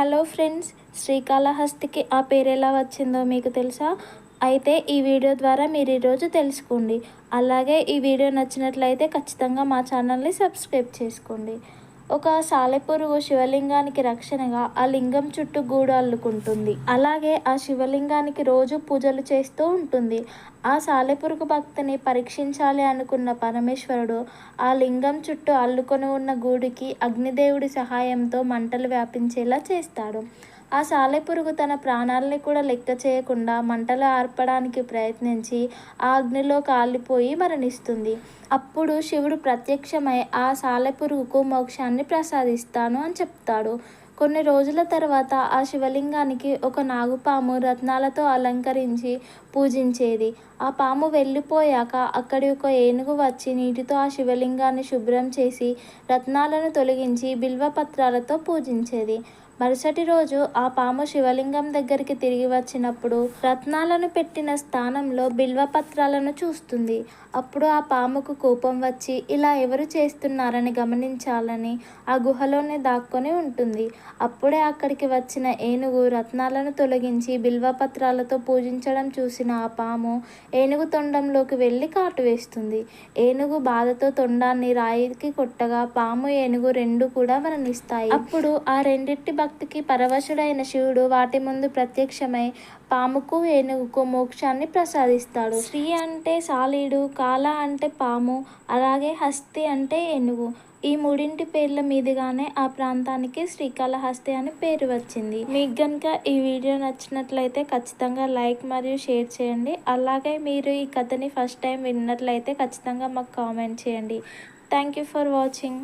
Hello friends శ్రీకాళహస్తికి ఆ పేరు ఎలా వచ్చిందో మీకు తెలుసా? అయితే ఈ వీడియో ద్వారా మీరు ఈరోజు తెలుసుకోండి. అలాగే ఈ వీడియో నచ్చినట్లయితే ఖచ్చితంగా మా ఛానల్ని సబ్స్క్రైబ్ చేసుకోండి. ఒక సాలెపురుగు శివలింగానికి రక్షణగా ఆ లింగం చుట్టూ గూడు అల్లుకుంటుంది. అలాగే ఆ శివలింగానికి రోజు పూజలు చేస్తూ ఉంటుంది. ఆ సాలెపురుగు భక్తిని పరీక్షించాలి అనుకున్న పరమేశ్వరుడు ఆ లింగం చుట్టూ అల్లుకొని ఉన్న గూడికి అగ్నిదేవుడి సహాయంతో మంటలు వ్యాపించేలా చేస్తాడు. ఆ సాలెపురుగు తన ప్రాణాలని కూడా లెక్క చేయకుండా మంటలు ఆర్పడానికి ప్రయత్నించి ఆ అగ్నిలో కాలిపోయి మరణిస్తుంది. అప్పుడు శివుడు ప్రత్యక్షమై ఆ సాలెపురుగుకు మోక్షాన్ని ప్రసాదిస్తాను అని చెప్తాడు. కొన్ని రోజుల తర్వాత ఆ శివలింగానికి ఒక నాగుపాము రత్నాలతో అలంకరించి పూజించేది. ఆ పాము వెళ్ళిపోయాక అక్కడి ఒక ఏనుగు వచ్చి నీటితో ఆ శివలింగాన్ని శుభ్రం చేసి రత్నాలను తొలగించి బిల్వపత్రాలతో పూజించేది. మరుసటి రోజు ఆ పాము శివలింగం దగ్గరికి తిరిగి వచ్చినప్పుడు రత్నాలను పెట్టిన స్థానంలో బిల్వపత్రాలను చూస్తుంది. అప్పుడు ఆ పాముకు కోపం వచ్చి ఇలా ఎవరు చేస్తున్నారని గమనించాలని ఆ గుహలోనే దాక్కొని ఉంటుంది. అప్పుడే అక్కడికి వచ్చిన ఏనుగు రత్నాలను తొలగించి బిల్వపత్రాలతో పూజించడం చూసిన ఆ పాము ఏనుగు తొండంలోకి వెళ్ళి కాటు వేస్తుంది. ఏనుగు బాధతో తొండాన్ని రాయికి కొట్టగా పాము ఏనుగు రెండు కూడా మరణిస్తాయి. అప్పుడు ఆ రెండిటి భక్తికి పరవశుడైన శివుడు వాటి ముందు ప్రత్యక్షమై పాముకు ఏనుగుకు మోక్షాన్ని ప్రసాదిస్తాడు. శ్రీ అంటే సాలీడు కాల అంటే పాము అలాగే హస్తి అంటే ఏనుగు. ఈ మూడింటి పేర్ల మీదుగానే ఆ ప్రాంతానికి శ్రీకాళహస్తి అని పేరు వచ్చింది. మీకు కనుక ఈ వీడియో నచ్చినట్లయితే ఖచ్చితంగా లైక్ మరియు షేర్ చేయండి. అలాగే మీరు ఈ కథని ఫస్ట్ టైం విన్నట్లయితే ఖచ్చితంగా మాకు కామెంట్ చేయండి. Thank you for watching.